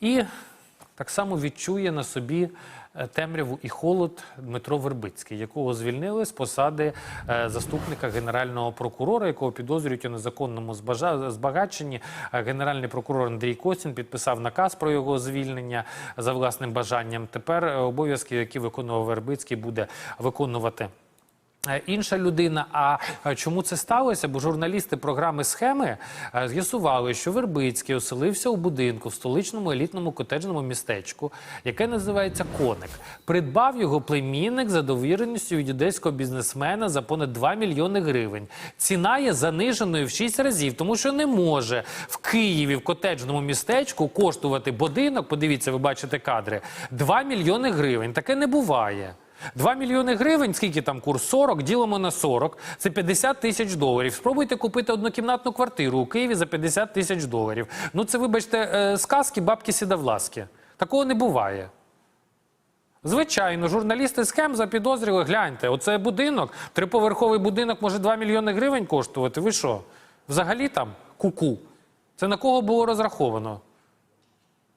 І так само відчує на собі е, темряву і холод Дмитро Вербицький, якого звільнили з посади е, заступника генерального прокурора, якого підозрюють у незаконному збагаченні. Е, Генеральний прокурор Андрій Косін підписав наказ про його звільнення за власним бажанням. Тепер обов'язки, які виконував Вербицький, буде виконувати. Е, Інша людина. А е, чому це сталося? Бо журналісти програми схеми е, з'ясували, що Вербицький оселився у будинку в столичному елітному котеджному містечку, яке називається Коник. Придбав його племінник за довіреністю від одеського бізнесмена за понад 2 мільйони гривень. Ціна є заниженою в 6 разів, тому що не може в Києві в котеджному містечку коштувати будинок. Подивіться, ви бачите кадри 2 мільйони гривень. Таке не буває. 2 мільйони гривень, скільки там курс? 40, ділимо на 40, це 50 тисяч доларів. Спробуйте купити однокімнатну квартиру у Києві за 50 тисяч доларів. Ну це, вибачте, е, сказки бабки сідавласки. Такого не буває. Звичайно, журналісти схем запідозрювали, гляньте, оце будинок, триповерховий будинок може 2 мільйони гривень коштувати. Ви що? Взагалі там куку. Це на кого було розраховано?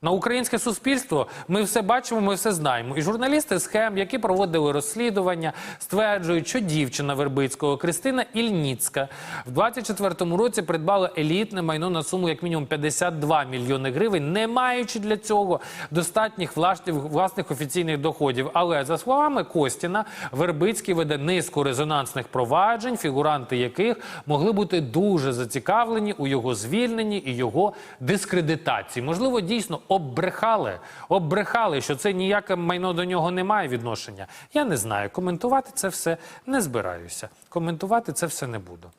На українське суспільство ми все бачимо, ми все знаємо. І журналісти схем, які проводили розслідування, стверджують, що дівчина Вербицького Кристина Ільніцька в 24-му році придбала елітне майно на суму як мінімум 52 мільйони гривень, не маючи для цього достатніх власних, офіційних доходів. Але за словами Костіна, Вербицький веде низку резонансних проваджень, фігуранти яких могли бути дуже зацікавлені у його звільненні і його дискредитації. Можливо, дійсно оббрехали, оббрехали, що це ніяке майно до нього не має відношення. Я не знаю. Коментувати це все не збираюся. Коментувати це все не буду.